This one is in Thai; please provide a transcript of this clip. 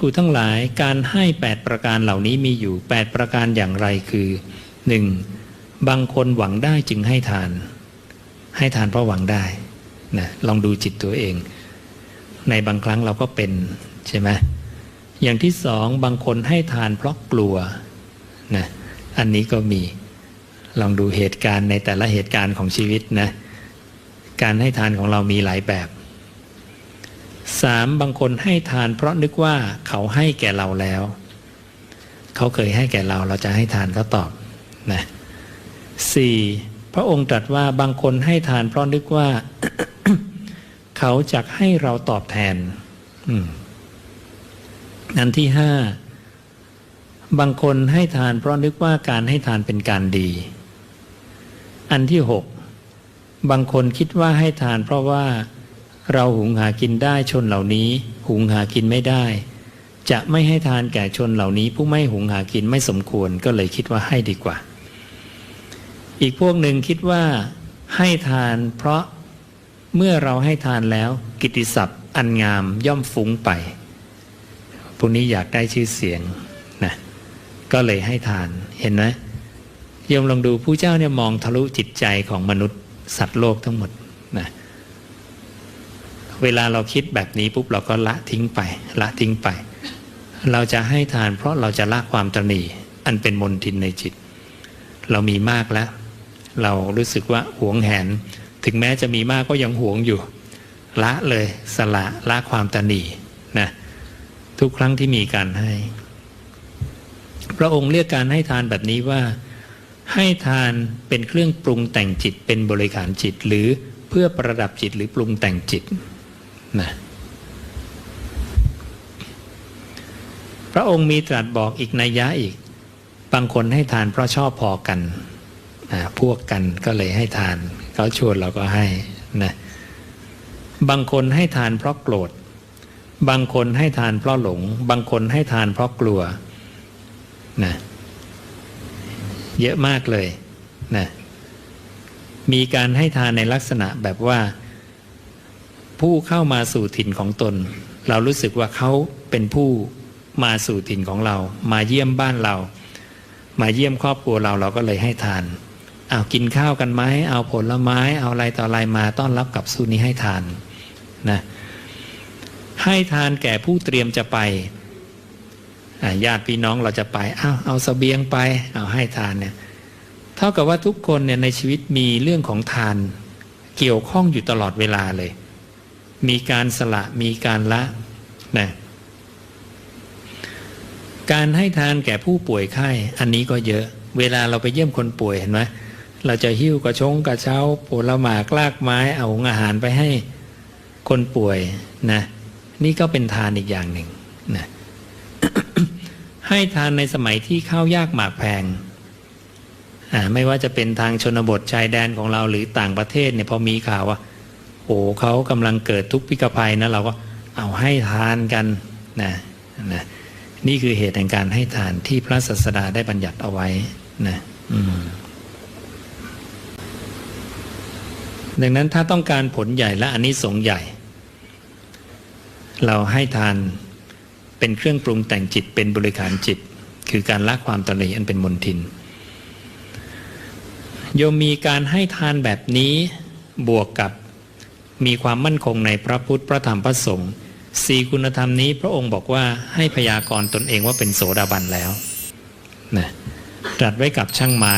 กูทั้งหลายการให้ 8 ประการเหล่านี้มีอยู่ 8 ประการอย่างไรคือ 1. บางคนหวังได้จึงให้ทาน ให้ทานเพราะหวังได้นะลองดูจิตตัวเอง ในบางครั้งเราก็เป็นใช่ไหมอย่างที่สองบางคนให้ทานเพราะกลัวนะอันนี้ก็มีลองดูเหตุการณ์ในแต่ละเหตุการณ์ของชีวิตนะการให้ทานของเรามีหลายแบบ สามบางคนให้ทานเพราะนึกว่าเขาให้แก่เราแล้ว เขาเคยให้แก่เราเราจะให้ทานเขาตอบนะสี่พระองค์ตรัสว่าบางคนให้ทานเพราะนึกว่า เขาจะให้เราตอบแทนอันที่ห้าบางคนให้ทานเพราะนึกว่าการให้ทานเป็นการดี อันที่หกบางคนคิดว่าให้ทานเพราะว่า เราหุงหากินได้ชนเหล่านี้ หุงหากินไม่ได้ จะไม่ให้ทานแก่ชนเหล่านี้ ผู้ไม่หุงหากินไม่สมควรก็เลยคิดว่าให้ดีกว่า อีกพวกหนึ่งคิดว่าให้ทานเพราะเมื่อเราให้ทานแล้ว กิตติศัพท์อันงามย่อมฟุ้งไปพวกนี้อยากได้ชื่อเสียงนะก็เลยให้ทานเห็นไหมโยมลองดูผู้เจ้าเนี่ยมองทะลุจิตใจของมนุษย์สัตว์โลกทั้งหมด เวลาเราคิดแบบนี้ปุ๊บเราก็ละทิ้งไป ละทิ้งไป เราจะให้ทานเพราะเราจะละความตรณีอันเป็นมนทินในจิต เรามีมากแล้ว เรารู้สึกว่าหวงแหน ถึงแม้จะมีมากก็ยังหวงอยู่ ละเลยสละละความตรณีนะทุกครั้งที่มีการให้ พระองค์เรียกการให้ทานแบบนี้ว่า ให้ทานเป็นเครื่องปรุงแต่งจิตเป็นบริการจิตหรือเพื่อประดับจิตหรือปรุงแต่งจิต นะพระองค์มีตรัสบอกอีกนัยยะอีก บางคนให้ทานเพราะชอบพอกันนะพวกกันก็เลยให้ทาน เขาชวนเราก็ให้นะบางคนให้ทานเพราะโกรธ บางคนให้ทานเพราะหลง บางคนให้ทานเพราะกลัวนะเยอะมากเลยนะมีการให้ทานในลักษณะแบบว่า ผู้เข้ามาสู่ถิ่นของตน เรารู้สึกว่าเขาเป็นผู้มาสู่ถิ่นของเรา มาเยี่ยมบ้านเรา มาเยี่ยมครอบครัวเราเราก็เลยให้ทานเอากินข้าวกันไหมเอาผลไม้เอาอะไรต่ออะไรมาต้อนรับกับสู้นี้ให้ทานนะให้ทานแก่ผู้เตรียมจะไปญาติพี่น้องเราจะไปอ้าวเอาสเสบียงไปเอาให้ทานเนี่ยเท่ากับว่าทุกคนเนี่ยในชีวิตมีเรื่องของทานเกี่ยวข้องอยู่ตลอดเวลาเลย มีการสละมีการละนะการให้ทานแก่ผู้ป่วยไข้อันนี้ก็เยอะ เวลาเราไปเยี่ยมคนป่วยเห็นไหมเราจะหิ้วกระชงกระเช้าผลหมากลากไม้เอาอาหารไปให้คนป่วยนะนี่ก็เป็นทานอีกอย่างหนึ่งนะให้ทานในสมัยที่ข้าวยากหมากแพงไม่ว่าจะเป็นทางชนบทชายแดนของเราหรือต่างประเทศเนี่ยพอมีข่าวว่า อ้เขากำลังเกิดทุกข์พิกภัยนะเราก็เอาให้ทานกันนะนะนี่คือเหตุแห่งการให้ทานที่พระศาสดาได้บัญญัติเอาไว้นะดังนั้นถ้าต้องการผลใหญ่และอันนี้สงใหญ่ เราให้ทานเป็นเครื่องปรุงแต่งจิตเป็นบริการจิต คือการละความตนีอันเป็นมนทิน โยมมีการให้ทานแบบนี้บวกกับ มีความมั่นคงในพระพุทธพระธรรมพระสงฆ์สี่คุณธรรมนี้พระองค์บอกว่าให้พยากรณ์ตนเองว่าเป็นโสดาบันแล้วนะตรัสไว้กับช่างไม้